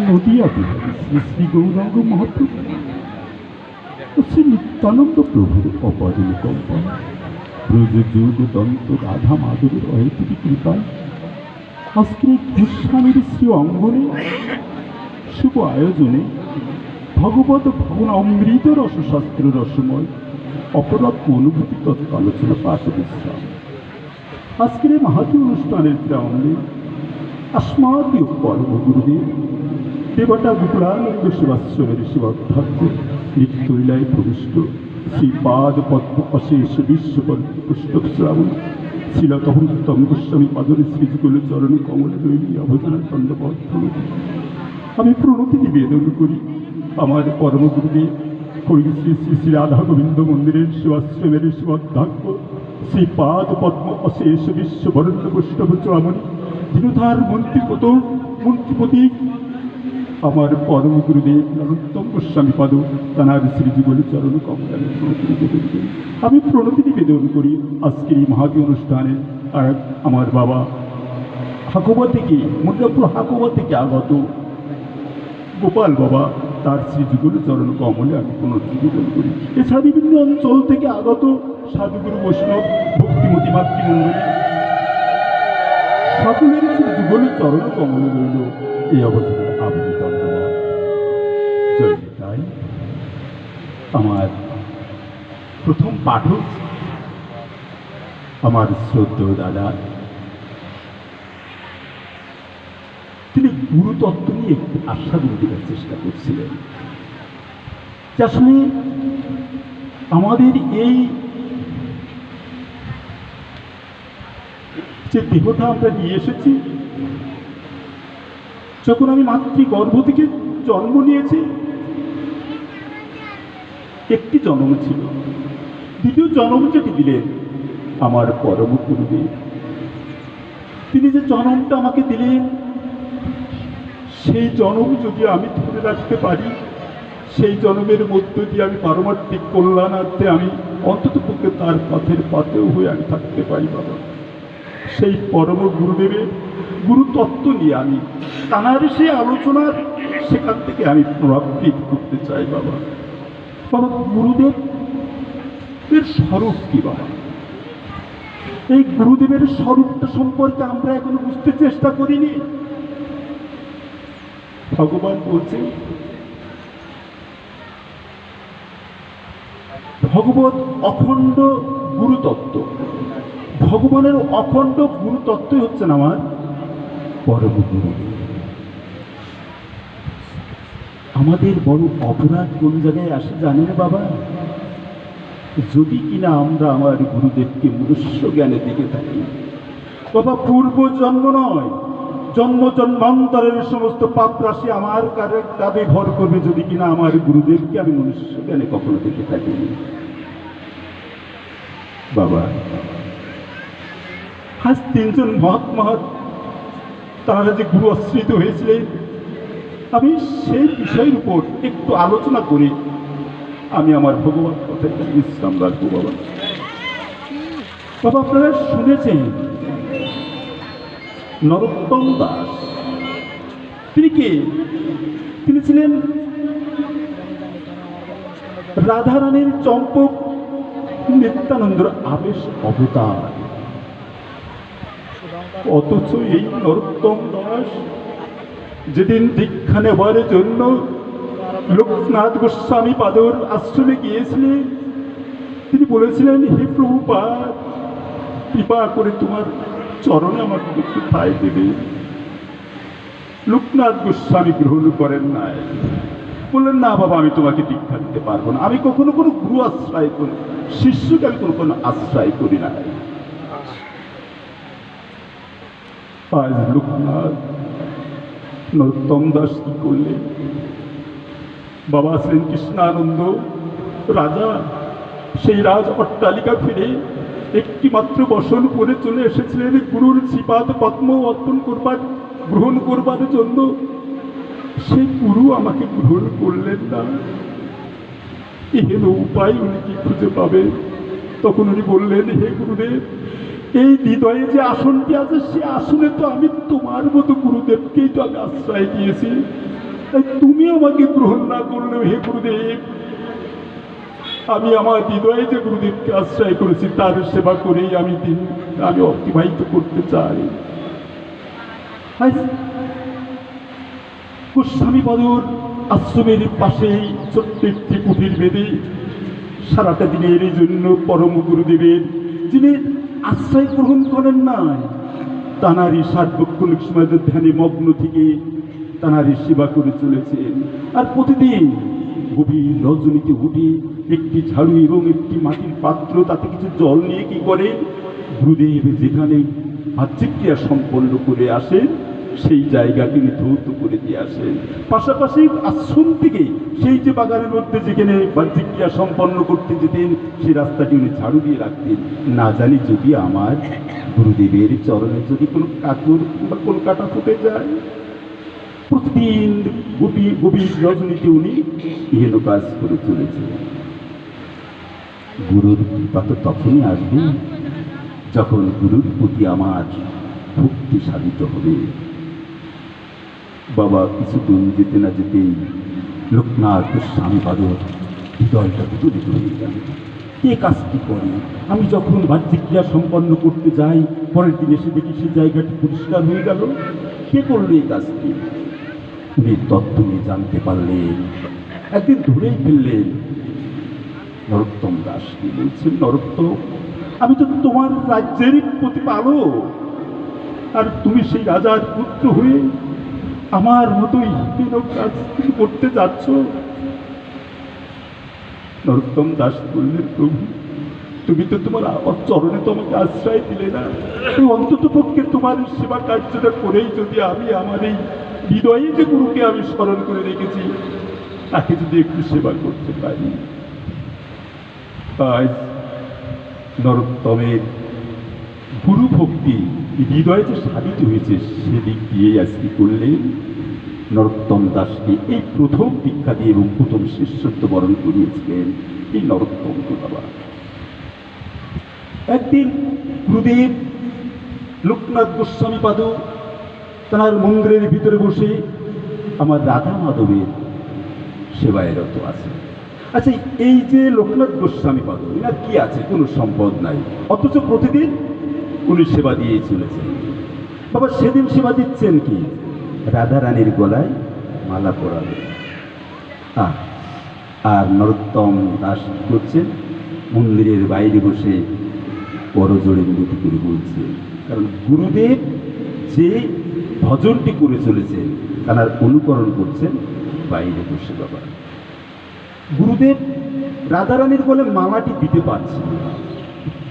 নদিয়া বিহারী শ্রী শ্রী গৌরাঙ্গ মহাপ্রভু ও শ্রী নিত্যানন্দ প্রভুর অপরিকল্পনা ব্রজ যুগ দন্ত রাধা মাধবের অহেতুকি কৃপায় আজকের এই গোস্বামীর শ্রী অঙ্গনে শুভ আয়োজনে ভগবত ভবন অমৃত রসশাস্ত্র রসময় অপরাধ অনুভূতি তত্ত্ব আলোচনা পাঠ বিশ্রাম আজকের এই মাহাতি অনুষ্ঠানের প্রাঙ্গণে अस्माद्य পরম গুরুদেব দেবতা গোকুলানন্দ শিবাশ্রমের শিবাধ্যাত্ম নিত্যলীলায় প্রবিষ্ট শ্রীপাদ পদ্ম অশেষ বিশ্বপদ পুস্তক শ্রাবণ। শিলতহরুত্তম গোস্বামী পাদরে শ্রীযুগল চরণ কমল রইলি অবদানা চন্দ্রপত্র আমি প্রণতি নিবেদন করি, আমার পরম গুরুদেব, হরি শ্রী শ্রী শ্রী রাধা গোবিন্দ মন্দিরের শিবাশ্রমের শিবাধ্যাত্ম শ্রীপাদ পদ্ম অশেষ বিশ্ব বরণ্য বৈষ্ণব চূড়ামণি দীনধার মন্ত্রীপত মন্ত্রীপতি আমার পরম গুরুদেব নরোত্তম গোস্বামী পদ তানার শ্রীযুগল চরণ কমল আমি প্রণতি নিবেদন করি আজকের এই মহাতি অনুষ্ঠানে। আর আমার বাবা হাকুবা থেকে মুন্ডাপুর হাকুবা থেকে আগত গোপাল বাবা, তার শ্রী চরণ কমলে আমি প্রণতি নিবেদন করি। এছাড়া বিভিন্ন অঞ্চল থেকে আগত সাধুগুরু বৈষ্ণব, ভক্তিমতী মাতৃমণ্ডলী সকলের শ্রী যুগল চরণ কমলে রইল এই ধন্যবাদ জয় তাই? আমার প্রথম পাঠক আমার শ্রদ্ধেয় দাদা। তিনি গুরুতত্ত্ব নিয়ে একটি আস্বাদন দেওয়ার চেষ্টা করছিলেন। আসলে আমাদের এই যে দেহটা আমরা নিয়ে এসেছি, যখন আমি মাতৃ গর্ভ থেকে জন্ম নিয়েছি একটি জন্ম ছিল। দ্বিতীয় জন্ম যেটি দিলেন আমার পরম গুরুদেব। তিনি যে জনমটা আমাকে দিলেন, সেই জনম যদি আমি ধরে রাখতে পারি, সেই জনমের মধ্য দিয়ে আমি পারমার্থিক কল্যাণার্থে আমি অন্তত পক্ষে তার পথের পথেও হয়ে আমি থাকতে পারি বাবা। সেই পরম গুরুদেবের গুরুতত্ত্ব নিয়ে আমি তানার সেই আলোচনার সেখান থেকে আমি প্রভাবিত করতে চাই বাবা। বাবা গুরুদেব, এর স্বরূপ কি বাবা এই গুরুদেবের স্বরূপটা সম্পর্কে আমরা এখনও বুঝতে চেষ্টা করিনি। ভগবান বলছেন, ভগবত অখণ্ড গুরুতত্ত্ব। ভগবানের অখণ্ড গুরুতত্ত্বই হচ্ছেন আমার পরম গুরু আমাদের বড় অপরাধ কোন জায়গায় আসে জানেন বাবা? যদি কিনা আমরা আমার গুরুদেবকে মনুষ্য জ্ঞানে দিকে থাকি। বাবা, পূর্ব জন্ম নয়, জন্ম জন্মান্তরের সমস্ত পাপ রাশি আমার কারে কাঁধে ভর করবে যদি কিনা আমার গুরুদেবকে আমি মনুষ্য জ্ঞানে কখনো দেখে থাকি। বাবা, আজ তিনজন মহাত্মা, তারা যে গুরু আশ্রিত হয়েছিলেন আমি সেই বিষয়ের উপর একটু আলোচনা করি। আমি আমার ভগবান কথায় বিশ্রাম রাখব বাবা বাবা আপনারা শুনেছেন, নরোত্তম দাস, তিনি কে? তিনি ছিলেন রাধারানীর চম্পক নিত্যানন্দর আবেশ অবতার। অথচ এই নরোত্তম দাস যেদিন দীক্ষা নেবার জন্য লোকনাথ গোস্বামী পাদর আশ্রমে গিয়েছিলেন, তিনি বলেছিলেন, হে প্রভুপাদ, কৃপা করে তোমার চরণে আমার একটু ঠাই দেবে। লোকনাথ গোস্বামী গ্রহণ করেন নাই। বললেন, না বাবা, আমি তোমাকে দীক্ষা দিতে পারব না। আমি কখনো কোনো গুরু আশ্রয় করি, শিষ্যকে আমি কোনো কোনো আশ্রয় করি না আজ লোকনাথ নরোত্তম দাস কি করলে বাবা শ্রীকৃষ্ণানন্দ রাজা, সেই রাজ অট্টালিকা ফিরে একটি মাত্র বসন করে চলে এসেছিলেন গুরুর শ্রীপাদ পদ্ম অর্পণ করবার, গ্রহণ করবার জন্য। সেই গুরু আমাকে গ্রহণ করলেন না। এহেন উপায়, উনি কি খুঁজে পাবেন তখন উনি বললেন, হে গুরুদেব এই হৃদয়ে যে আসনটি আছে, সে আসনে তো আমি তোমার মতো গুরুদেবকেই তো আমি আশ্রয় দিয়েছি। তাই তুমি আমাকে গ্রহণ না করলেও হে গুরুদেব, আমি আমার হৃদয়ে যে গুরুদেবকে আশ্রয় করেছি, তার সেবা করেই আমি দিন, আমি অতিবাহিত করতে চাই। গোস্বামী পদর আশ্রমের পাশেই ছোট্ট একটি কুটির বেদে সারাটা দিনের জন্য পরম গুরুদেবের, যিনি আশ্রয় গ্রহণ করেন নাই। তানারই বক্ষণিক সময়ের ধ্যানে মগ্ন থেকে তানারি সেবা করে চলেছেন। আর প্রতিদিন গভীর রজনীতে উঠে একটি ঝাড়ু এবং একটি মাটির পাত্র, তাতে কিছু জল নিয়ে কি করে? গুরুদেব যেখানে বাহ্যিক্রিয়া সম্পন্ন করে আসেন সেই জায়গা তিনি ধৌত করে দিয়ে আসেন পাশাপাশি আশ্রম থেকে সেই যে বাগানের মধ্যে যেখানে বাহ্যিক্রিয়া সম্পন্ন করতে যেতেন, সেই রাস্তাটি উনি ঝাড়ু দিয়ে রাখতেন। না জানি যদি আমার গুরুদেবের চরণে যদি কোনো কাকুর বা কলকাতা ফুটে যায়। প্রতিদিন গভীর গভীর রজনীতে উনি ইহেন কাজ করে চলেছে গুরুর কৃপা তো তখনই আসবে যখন গুরুর প্রতি আমার ভক্তি সাধিত হবে। বাবা কিছুদিন যেতে না যেতেই লোকনাথ গোস্বামী বাদর হৃদয়টা বিচলিত হয়ে গেল। কে কাজটি করে? আমি যখন বাহ্যিক ক্রিয়া সম্পন্ন করতে যাই, পরের দিন এসে দেখি সেই জায়গাটি পরিষ্কার হয়ে গেল। কে করল এই কাজটি? উনি তত্ত্ব নিয়ে জানতে পারলেন একদিন ধরেই ফেললেন। নরোত্তম দাসকে বলছেন নরোত্তম? আমি তো তোমার রাজ্যেরই প্রতিপালক। আর তুমি সেই রাজার পুত্র হয়ে আমার মতোই হীন কাজ তুমি করতে যাচ্ছ। নরোত্তম দাস বললেন, প্রভু, তুমি তো তোমার চরণে তো আমাকে আশ্রয় দিলে না। তো অন্তত পক্ষে তোমার সেবা কার্যটা করেই যদি আমি আমার এই হৃদয়ে যে গুরুকে আমি স্মরণ করে রেখেছি, তাকে যদি একটু সেবা করতে পারি। আজ নরোত্তমের গুরু ভক্তি হৃদয়ে যে সাধিত হয়েছে, সেদিক দিয়েই আজকে করলেন নরোত্তম দাসকে। এই প্রথম দীক্ষা দিয়ে এবং প্রথম শিষ্যত্ব বরণ করিয়েছিলেন এই নরোত্তম বাবা একদিন গুরুদেব লোকনাথ গোস্বামী পাদ তার মন্দিরের ভিতরে বসে আমার রাধা মাধবের সেবায় রত আছে আচ্ছা এই যে লোকনাথ গোস্বামী পাদ, এনার কি আছে? কোনো সম্পদ নাই। অথচ প্রতিদিন উনি সেবা দিয়ে চলেছেন বাবা সেদিন সেবা দিচ্ছেন কি? রাধা রানীর গলায় মালা পরাবে। আর নরোত্তম দাস করছেন? মন্দিরের বাইরে বসে করজোড়ে মিনতি করে বলছে, কারণ গুরুদেব যে ভজনটি করে চলেছেন, তার অনুকরণ করছেন বাইরে বসে বাবা। গুরুদেব রাধারানীর বলে মালাটি দিতে পারছে না।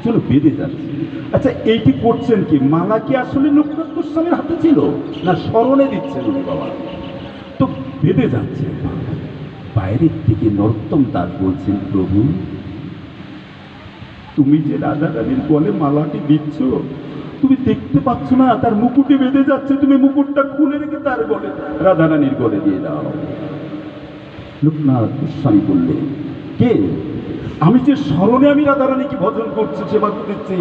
চলো বেঁধে যাচ্ছে আচ্ছা এইটি করছেন কি? মালা কি আসলে লোকনাথ গোস্বামীর হাতে ছিল? না স্মরণে দিচ্ছেন উনি বাবা? তো বেঁধে যাচ্ছে। বাইরের থেকে নরোত্তম দাস বলছেন, প্রভু, তুমি যে রাধা রানীর গলে মালাটি দিচ্ছ, তুমি দেখতে পাচ্ছ না, তার মুকুটে বেঁধে যাচ্ছে। তুমি মুকুটটা খুলে রেখে তার গলে রাধা রানীর গলে দিয়ে দাও। লোকনাথ গোস্বামী বললেন, কে? আমি যে স্মরণে আমি রাধা রানীকে ভজন করছি, সেবা করতেছি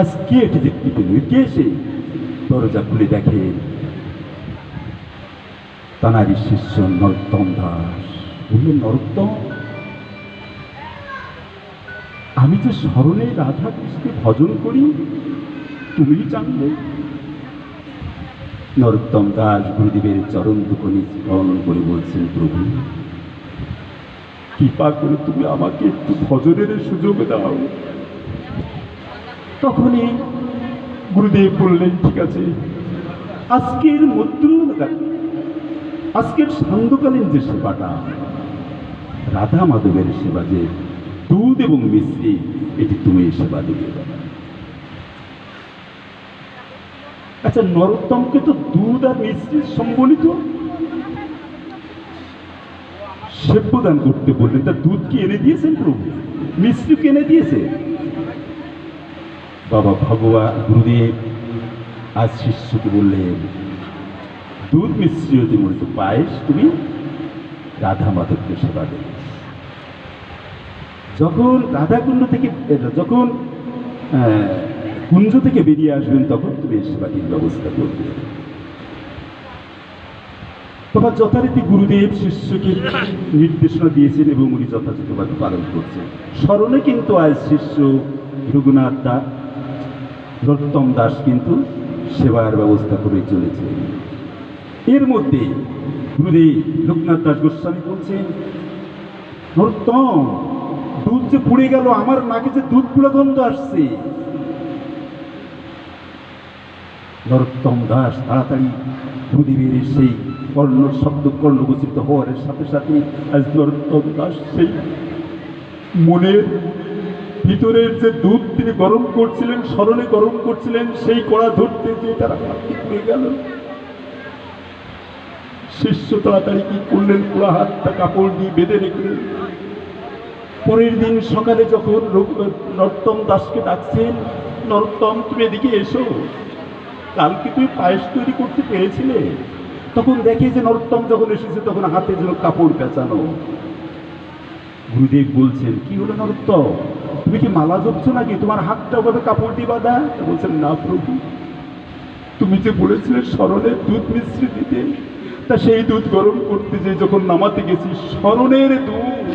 আজ কে এটি দেখতে পেল? কে সে? দরজা খুলে দেখে তানারি শিষ্য নরোত্তম দাস। বললেন, নরোত্তম, আমি যে স্মরণে রাধা কৃষ্ণকে ভজন করি তুমি জানলে। নরোত্তম দাস গুরুদেবের চরণ দুকনি স্মরণ করে বলছেন, প্রভু কৃপা করে তুমি আমাকে একটু ভজনের সুযোগ দাও তখনই গুরুদেব বললেন, ঠিক আছে, আজকের মধ্য আজকের সান্ধ্যকালীন যে সেবাটা, রাধা মাধবের সেবা যে দুধ এবং মিশ্রি এটি তুমি সেবা দিবে। আচ্ছা নরোত্তমকে তো দুধ আর মিশ্রি সম্বলিত সেব্যদান করতে বললেন তার দুধ কি এনে দিয়েছেন প্রভু? কি এনে দিয়েছে? বাবা ভগবা গুরুদেব আজ শিষ্যকে বললেন, দুধ মিশ্রি হতে মূলত পায়েস তুমি রাধা মাধবকে সেবা দেবে। যখন রাধাকুণ্ড থেকে, যখন কুঞ্জ থেকে বেরিয়ে আসবেন, তখন তুমি সেবাটির ব্যবস্থা করবে। বাবা যথারীতি গুরুদেব, শিষ্যকে নির্দেশনা দিয়েছেন এবং উনি যথাযথভাবে পালন করছেন। স্মরণে কিন্তু আজ শিষ্য রঘুনাথ দাস রত্তম দাস কিন্তু সেবার ব্যবস্থা করে চলেছে এর মধ্যে গুরুদেব লোকনাথ দাস গোস্বামী বলছেন নরোত্তম দুধ যে পুড়ে গেল, আমার নাকে যে দুধ পুড়া গন্ধ আসছে। নরোত্তম দাস তাড়াতাড়ি গুরুদেবের সেই কর্ণ, শব্দ কর্ণগোচিত হওয়ার সাথে সাথে আজ নরোত্তম দাস সেই মনের ভিতরের যে দুধ তিনি গরম করছিলেন, স্মরণে গরম করছিলেন, সেই কড়া ধরতে যে তারা হাতে পুড়ে গেল। শিষ্য তাড়াতাড়ি কি করলেন? পুরা হাতটা কাপড় দিয়ে বেঁধে রেখলেন। পরের দিন সকালে যখন নরোত্তম দাসকে ডাকছেন, নরোত্তম তুমি এদিকে এসো। কালকে তুমি পায়েস তৈরি করতে পেরেছিলে? তখন দেখি যে নরোত্তম যখন এসেছে, তখন হাতে যেন কাপড় পেঁচানো। গুরুদেব বলছেন, কি হলো নরোত্তম? তুমি কি মালা জপছো নাকি? তোমার হাতটা ওভাবে কাপড় বাঁধা? তা বলছেন, না প্রভু। তুমি যে বলেছিলে স্মরণের দুধ মিশ্রি দিতে, তা সেই দুধ গরম করতে যে যখন নামাতে গেছি, স্মরণের দুধ।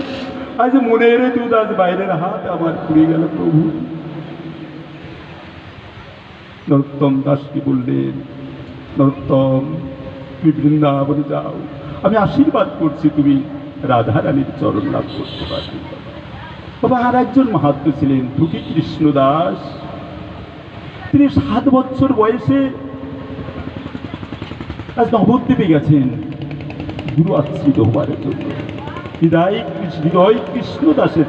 আজ মনের দুধ, আজ বাইরের হাত আমার পুড়ে গেল প্রভু। নরোত্তম দাসকে বললেন, নরোত্তম তুমি বৃন্দাবনে যাও। আমি আশীর্বাদ করছি তুমি রাধা রানীর চরণ লাভ করতে পারবে। বাবা, আর একজন মাহাত্ম ছিলেন দুঃখী কৃষ্ণ দাস। তিনি সাত বছর বয়সে আজ নবদ্বীপে গেছেন। গুরু আশ্রিত হবার জন্য। হৃদয় হৃদয় কৃষ্ণ দাসের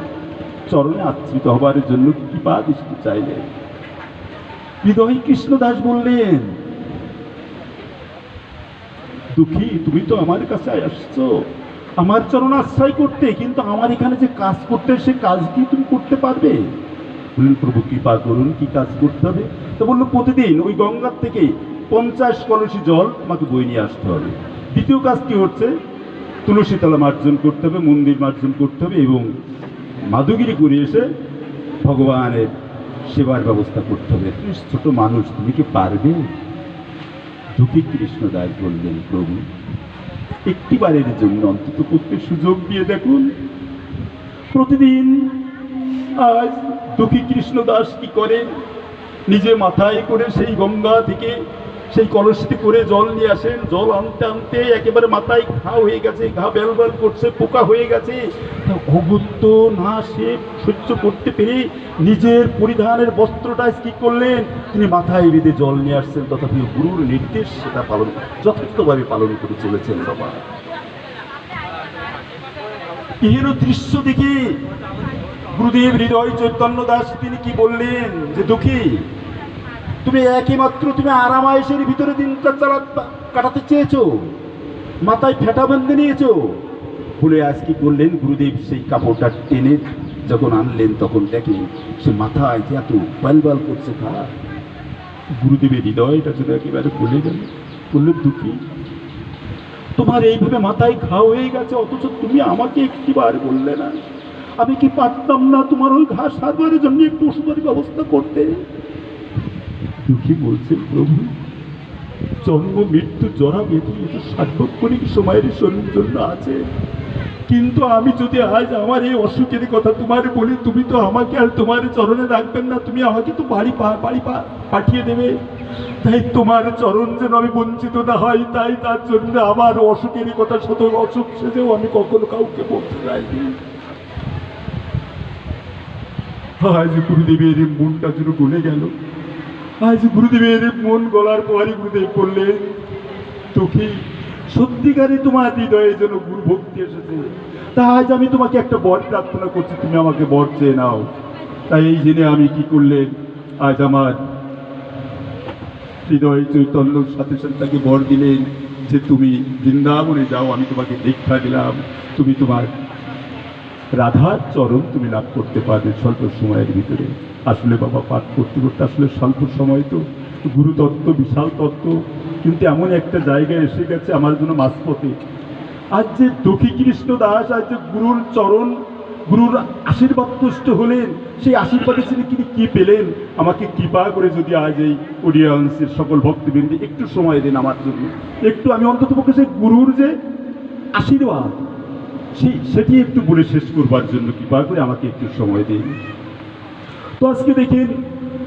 চরণে আশ্রিত হবার জন্য কৃপা দৃষ্টি চাইলেন। হৃদয় কৃষ্ণ দাস বললেন দুঃখী, তুমি তো আমার কাছে আসছো। আমার চরণ আশ্রয় করতে, কিন্তু আমার এখানে যে কাজ করতে, সে কাজ কি তুমি করতে পারবে? বললেন, প্রভু, কৃপা করুন, কি কাজ করতে হবে? তো বলল, প্রতিদিন ওই গঙ্গার থেকে পঞ্চাশ কলসি জল আমাকে বই নিয়ে আসতে হবে। দ্বিতীয় কাজ কি হচ্ছে? তুলসী তলা মার্জন করতে হবে, মন্দির মার্জন করতে হবে এবং মাধুগিরি করে এসে ভগবানের সেবার ব্যবস্থা করতে হবে। তুমি ছোট মানুষ, তুমি কি পারবে? দুঃখী কৃষ্ণ রায় বললেন, প্রভু, একটিবারের জন্য অন্তত করতে সুযোগ দিয়ে দেখুন। প্রতিদিন আজ দুঃখী কৃষ্ণ দাস কি করে নিজে মাথায় করে সেই গঙ্গা থেকে সেই কলসিতে করে জল নিয়ে আসেন। জল আনতে আনতে একেবারে মাথায় ঘা হয়ে গেছে, ঘা বেল বেল করছে, পোকা হয়ে গেছে। তা অগুত্ত না সে সহ্য করতে পেরে নিজের পরিধানের বস্ত্রটা কি করলেন? তিনি মাথায় বেঁধে জল নিয়ে আসছেন। তথাপি গুরুর নির্দেশ সেটা পালন যথার্থভাবে পালন করে চলেছেন বাবা। এর দৃশ্য দেখে গুরুদেব হৃদয় চৈতন্য দাস, তিনি কি বললেন যে, দুঃখী তুমি একই মাত্র তুমি আরামায়েশের ভিতরে দিনটা কাটাতে চেয়েছো? মাথায় ফেটা বেঁধে নিয়েছো? বলে আজ কি করলেন গুরুদেব? সেই কাপড়টা টেনে যখন আনলেন, তখন দেখেন সে মাথায় যে এত বালবাল করছে খা গুরুদেবের হৃদয়টা যদি একেবারে বলে গেল। বললেন, দুঃখী, তোমার এইভাবে মাথায় ঘা হয়ে গেছে, অথচ তুমি আমাকে একটিবার বললে না। আমি কি পারতাম না তোমার ওই ঘা সারবারের জন্য একটু ওষুধের ব্যবস্থা করতে? দুঃখী বলছে, প্রভু, জন্ম, মৃত্যু, জরা বেদি এটা সার্বক্ষণিক সময়ের শরীর জন্য আছে। কিন্তু আমি যদি আজ আমার এই অসুখের কথা তোমার বলি, তুমি তো আমাকে আর তোমার চরণে রাখবেন না, তুমি আমাকে তো বাড়ি বাড়ি পাঠিয়ে দেবে। তাই তোমার চরণ যেন আমি বঞ্চিত না হয়, তাই তার জন্য আমার অসুখের কথা শত অসুখ সেজেও আমি কখনো কাউকে বলতে চাইনি আজ গুরুদেবের মনটা যেন গলে গেল। আজ গুরুদেবের মন গলার পরই গুরুদেব বললেন তোকে সত্যিকারে তোমার হৃদয়ে যেন গুরু ভক্তি এসেছে। তা আজ আমি তোমাকে একটা বর প্রার্থনা করছি, তুমি আমাকে বর চেয়ে নাও। তাই এই জেনে আমি কি করলেন, আজ আমার হৃদয় চৈতন্যর সাথে সাথে তাকে বর দিলেন যে, তুমি বৃন্দাবনে যাও, আমি তোমাকে দীক্ষা দিলাম। তুমি তোমার রাধার চরণ তুমি লাভ করতে পারবে স্বল্প সময়ের ভিতরে। আসলে বাবা পাঠ করতে করতে আসলে স্বল্প সময় তো গুরুতত্ত্ব বিশাল তত্ত্ব, কিন্তু এমন একটা জায়গায় এসে গেছে আমার জন্য মাঝপথে। আজ যে দুঃখী কৃষ্ণ দাস, আজ যে গুরুর চরণ, গুরুর আশীর্বাদ তুষ্ট হলেন, সেই আশীর্বাদে তিনি তিনি কি পেলেন? আমাকে কৃপা করে যদি আজ এই অডিয়েন্সের সকল ভক্তবৃন্দি একটু সময় দিন আমার জন্য। একটু আমি অন্তত পক্ষে সেই গুরুর যে আশীর্বাদ, সেই সেটি একটু বলে শেষ করবার জন্য কৃপা করে আমাকে একটু সময় দিন। তো আজকে দেখেন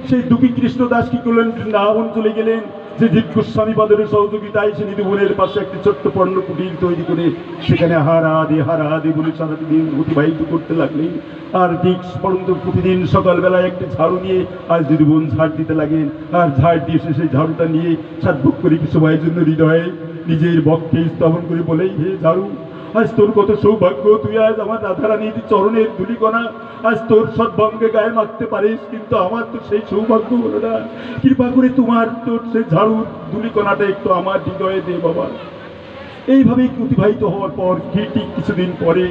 সেই দুঃখী কৃষ্ণ দাস কি করলেন? বৃন্দাবন চলে গেলেন। যে জীব গোস্বামী বাদরের সহযোগিতায় সে নিধুবনের পাশে একটি ছোট্ট পণ্য কুটির তৈরি করে সেখানে হারা দে হারা দে বলে সারাটি দিন অতিবাহিত করতে লাগলেন। আর ঠিক পরন্ত প্রতিদিন সকালবেলায় একটি ঝাড়ু নিয়ে আজ নিধুবন ঝাড় দিতে লাগেন আর ঝাড় দিয়ে সে সেই ঝাড়ুটা নিয়ে সাতভোগ করে কিছু সময়ের জন্য হৃদয়ে নিজের বক্ষে স্থাপন করে বলেই হে ঝাড়ু আজ তোর কত সৌভাগ্য, তুই আজ আমার রাধারানীর চরণের ধুলিকণা, আজ তোর সদ্ভঙ্গে গায়ে মাখতে পারিস, কিন্তু আমার তো সেই সৌভাগ্য হলো না। কৃপা করে তোমার, তোর সেই ঝাড়ুর ধুলিকণাটা একটু আমার হৃদয়ে দে বাবা। এইভাবেই অতিবাহিত হওয়ার পর ঠিক কিছুদিন পরে,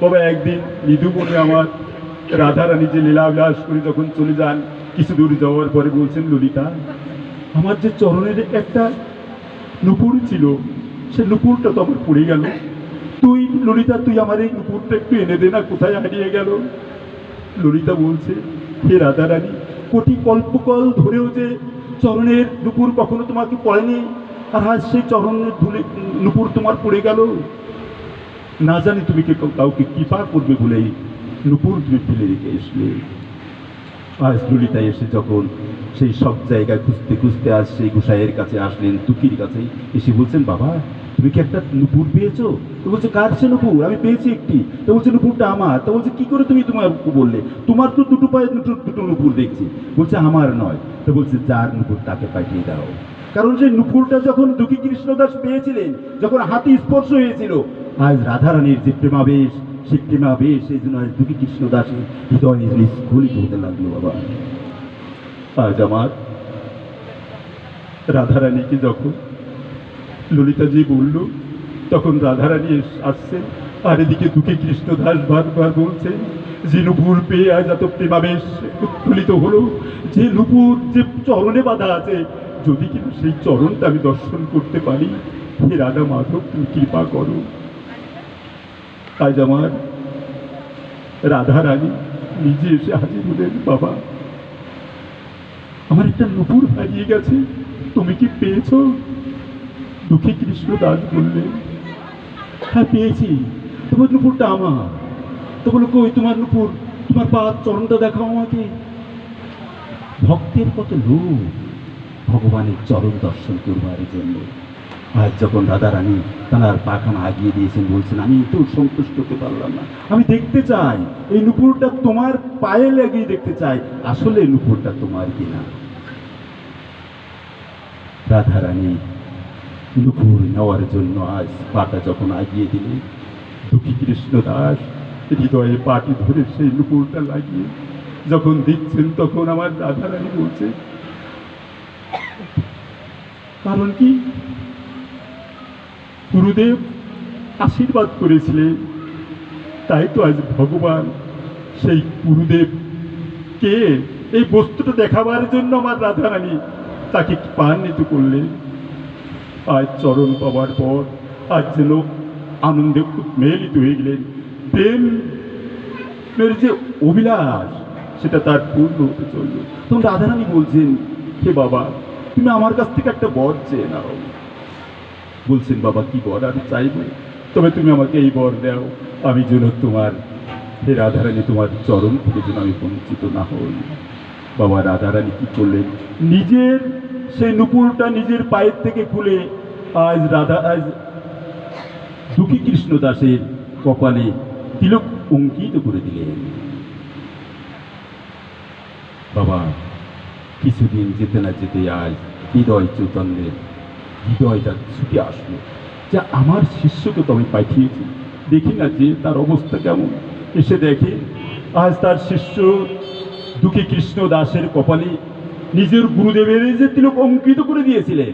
বাবা একদিন নিধুবনে আমার রাধারানী যে লীলাবিলাস করে যখন চলে যান, কিছু দূর যাওয়ার পরে বলছেন, ললিতা, আমার যে চরণের একটা নুপুর ছিল, সে নুপুরটা তো আমার পড়ে গেল। তুই, ললিতা, তুই আমার এই নুপুরটা একটু এনে দে না, কোথায় হারিয়ে গেল? ললিতা বলছে, হে রাধারানী, কোটি কল্পকল ধরেও যে চরণের নুপুর কখনো তোমাকে পড়েনি, আর আজ সেই চরণের ধুলে, নুপুর তোমার পড়ে গেল। না জানি তুমি কে কাউকে কৃপা করবে বলে নুপুর তুমি ফেলে রেখে আসলে আজ ললিতা এসে যখন সেই সব জায়গায় খুঁজতে খুঁজতে আজ সেই গোসাইয়ের কাছে আসলেন তুকির কাছে। এসে বলছেন, বাবা তুমি কি একটা নুপুর পেয়েছ? তো বলছে কার সে নুপুর? আমি পেয়েছি একটি। তো বলছে, নুপুরটা আমার। তো বলছে করে তুমি তোমার বললে? তোমার তো দুটো পায়ে দুটো দুটো নুপুর দেখছি। বলছে, আমার নয়। তো বলছে, যার নুপুর তাকে পাঠিয়ে দাও। কারণ সেই নুপুরটা যখন দুঃখী কৃষ্ণদাস পেয়েছিলেন, যখন হাতি স্পর্শ হয়েছিল, আজ রাধারানীর যে প্রেমাবেশ সেই প্রেমাবেশ এই জন্য আজ দুঃখী কৃষ্ণদাসের হৃদয় স্খলিত হতে লাগল, বাবা। আজ আমার রাধারানীকে যখন ললিতাজি বলল, তখন রাধারানী আসছেন। আর এদিকে দুঃখী কৃষ্ণদাস বারবার বলছে যে নুপুর পেয়ে আজ এত প্রেমাবেশ উৎফুল্লিত হলো, যে নুপুর যে চরণে বাধা আছে, যদি কিন্তু সেই চরণটা আমি দর্শন করতে পারি, হে রাধা মাধব, তুমি কৃপা করো। আজ আমার রাধারানী নিজে এসে হাজির হলেন, বাবা। আমার একটা নুপুর হারিয়ে গেছে, তুমি কি পেয়েছ? দুঃখী কৃষ্ণ দাস বললেন হ্যাঁ পেয়েছি। তোমার নুপুরটা আমার। তো বলো কই তোমার নুপুর, তোমার পা চরণটা দেখাও আমাকে। ভক্তের কত লোক ভগবানের চরণ দর্শন করবার জন্য। আজ যখন রাধারানী তার পাখানা আগিয়ে দিয়েছেন, বলছেন, আমি একটু সন্তুষ্ট হতে পারলাম না। আমি দেখতে চাই, এই নুপুরটা তোমার পায়ে লাগিয়ে দেখতে চাই। আসলে নুপুরটা তোমার কিনা। রাধারানী নুপুর নেওয়ার জন্য আজ পাটা যখন আগিয়ে দিলে দুঃখী কৃষ্ণ দাস হৃদয়ে পাটি ধরে সেই নুপুরটা লাগিয়ে যখন দিচ্ছেন তখন আমার রাধারানী বলছে, কারণ কি? গুরুদেব আশীর্বাদ করেছিলেন, তাই তো আজ ভগবান সেই গুরুদেব কে এই বস্তুটা দেখাবার জন্য আমার রাধারানী তাকে পান্বিত করলেন? আজ চরণ পাওয়ার পর আজ যেন আনন্দে উৎমেলিত হয়ে গেলেন প্রেম প্রেমের যে অভিলাষ, সেটা তার পূর্ণ হতে চলল। তখন রাধারানী বলছেন, হে বাবা, তুমি আমার কাছ থেকে একটা বর চেয়ে নাও। বলছেন, বাবা, কি বর? আমি চাইব তবে তুমি আমাকে এই বর দাও। আমি যেন তোমার, হে রাধারানী, তোমার চরণ থেকে যেন আমি বঞ্চিত না হই। বাবা, রাধারানী কি করলেন? নিজের সেই নুপুরটা নিজের পায়ের থেকে খুলে আজ রাধা, আজ দুঃখী কৃষ্ণ দাসের কপালে তিলক অঙ্কিত করে দিলেন। বাবা, কিছুদিন যেতে না যেতে আজ হৃদয় চৈতন্যের হৃদয়টা ছুটে আসলো। যা আমার শিষ্যকে তো আমি পাঠিয়েছি। দেখি না যে তার অবস্থা কেমন। এসে দেখে আজ তার শিষ্য দুঃখী কৃষ্ণ দাসের কপালে নিজের গুরুদেবের যে তিলক অঙ্কিত করে দিয়েছিলেন,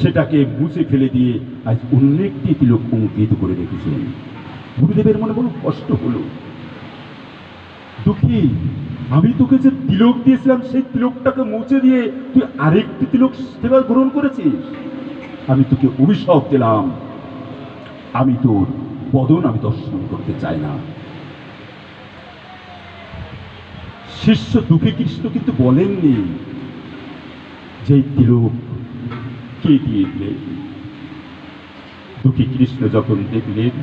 সেটাকে মুছে ফেলে দিয়ে আজ অন্য একটি তিলক অঙ্কিত করে রেখেছেন গুরুদেবের মনে বড় কষ্ট হলো। দুঃখী, আমি তোকে যে তিলক দিয়েছিলাম, সেই তিলকটাকে মুছে দিয়ে তুই আরেকটি তিলক সেবা গ্রহণ করেছিস? আমি তোকে অভিশাপ দিলাম। আমি তোর বদন আমি দর্শন করতে চাই না। শিষ্য দুঃখী কৃষ্ণ কিন্তু বলেননি যে তিলক কে দিয়ে দিলেন? দুঃখী কৃষ্ণ যখন দেখলেন,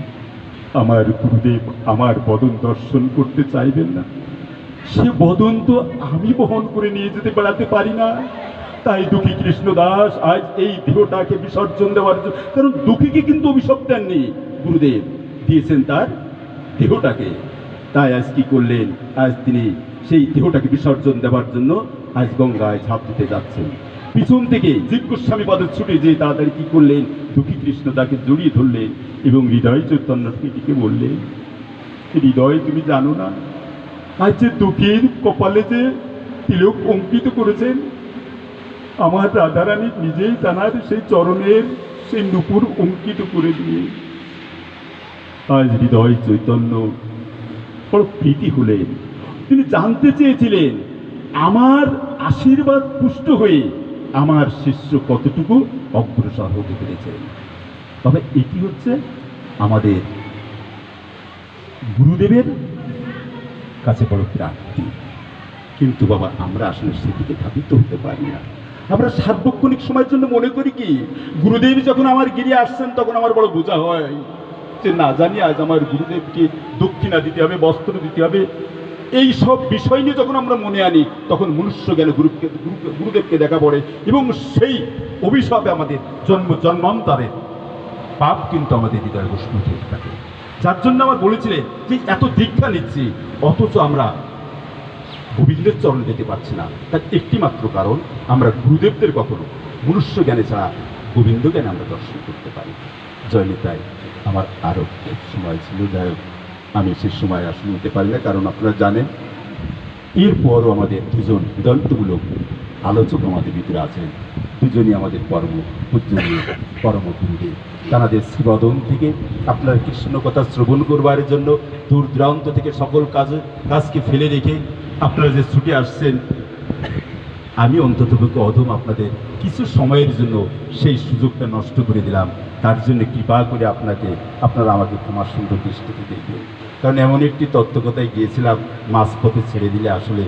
আমার গুরুদেব আমার বদন দর্শন করতে চাইবেন না। সে বদন তো আমি বহন করে নিয়ে যেতে বেড়াতে পারি না। তাই দুঃখী কৃষ্ণ দাস, আজ এই দেহটাকে বিসর্জন দেওয়ার জন্য কারণ দুঃখীকে কিন্তু অভিশাপ দেননি গুরুদেব। দিয়েছেন তার দেহটাকে। তাই আজ কি করলেন? আজ তিনি সেই দেহটাকে বিসর্জন দেওয়ার জন্য আজ গঙ্গায় ঝাঁপ দিতে যাচ্ছেন। পিছন থেকে জীব গোস্বামী পদের ছুটে যে তাড়াতাড়ি কি করলেন, দুঃখী কৃষ্ণ তাকে জড়িয়ে ধরলেন এবং হৃদয় চৈতন্য প্রীতিকে বললেন, হৃদয়, তুমি জানো না আজ যে দুঃখীর কপালে যে তিলক অঙ্কিত করেছেন? আমার রাধারানী নিজেই তানার সেই চরণের সেই নুপুর অঙ্কিত করে দিয়ে। আজ হৃদয় চৈতন্য বড় প্রীতি হলেন। তিনি জানতে চেয়েছিলেন, আমার আশীর্বাদ পুষ্ট হয়ে আমার শিষ্য কতটুকু অগ্রসর হতে পেরেছেন তবে এটি হচ্ছে আমাদের গুরুদেবের কাছে বড় প্রাপ্তি। কিন্তু বাবা, আমরা আসলে সেদিকে ধাবিত হতে পারি না। আমরা সার্বক্ষণিক সময়ের জন্য মনে করি কি, গুরুদেব যখন আমার গিরে আসছেন, তখন আমার বড় বোঝা হয় যে না জানি আজ আমার গুরুদেবকে দক্ষিণা দিতে হবে, বস্ত্র দিতে হবে। এই সব বিষয় নিয়ে যখন আমরা মনে আনি, তখন মনুষ্য জ্ঞানে গুরুকে গুরুদেবকে দেখা পড়ে এবং সেই অভিশাপে আমাদের জন্ম জন্মান্তরের পাপ কিন্তু আমাদের হৃদয় হয়ে থাকে। যার জন্য আমার বলেছিলেন যে এত দীক্ষা নিচ্ছি, অথচ আমরা গোবিন্দের চরণ যেতে পারছি না। তার একটি মাত্র কারণ, আমরা গুরুদেবদের কখনো মনুষ্য জ্ঞানে ছাড়া গোবিন্দ জ্ঞানে আমরা দর্শন করতে পারি। জয়নিতাই আমার আরও সময় ছিল যাই আমি সে সময় আসলে নিতে পারি না, কারণ আপনারা জানেন, এরপরও আমাদের দুজন বিদন্তমূলক আলোচক আমাদের ভিতরে আছেন। দুজনই আমাদের পরম পূজনীয় পরম গুরুদেব। তাদের শ্রীবদন থেকে আপনার কৃষ্ণ কথা শ্রবণ করবার জন্য দূর দূরান্ত থেকে সকল কাজ, কাজকে ফেলে রেখে আপনারা যে ছুটে আসছেন, আমি অন্ততপক্ষে অধম আপনাদের কিছু সময়ের জন্য সেই সুযোগটা নষ্ট করে দিলাম। তার জন্য কৃপা করে আপনাকে, আপনারা আমাকে ক্ষমা সুন্দর দৃষ্টিতে দেখবেন। কারণ এমন একটি তত্ত্বকথায় গিয়েছিলাম, মাঝপথে ছেড়ে দিলে আসলে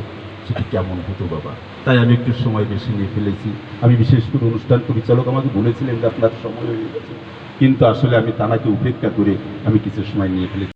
সেটি কেমন হতো বাবা? তাই আমি একটু সময় বেশি নিয়ে ফেলেছি। আমি বিশেষ করে অনুষ্ঠান পরিচালক আমাকে বলেছিলেন যে আপনার সময় হয়ে গেছে। কিন্তু আসলে আমি তানাকে উপেক্ষা করে আমি কিছু সময় নিয়ে ফেলেছি।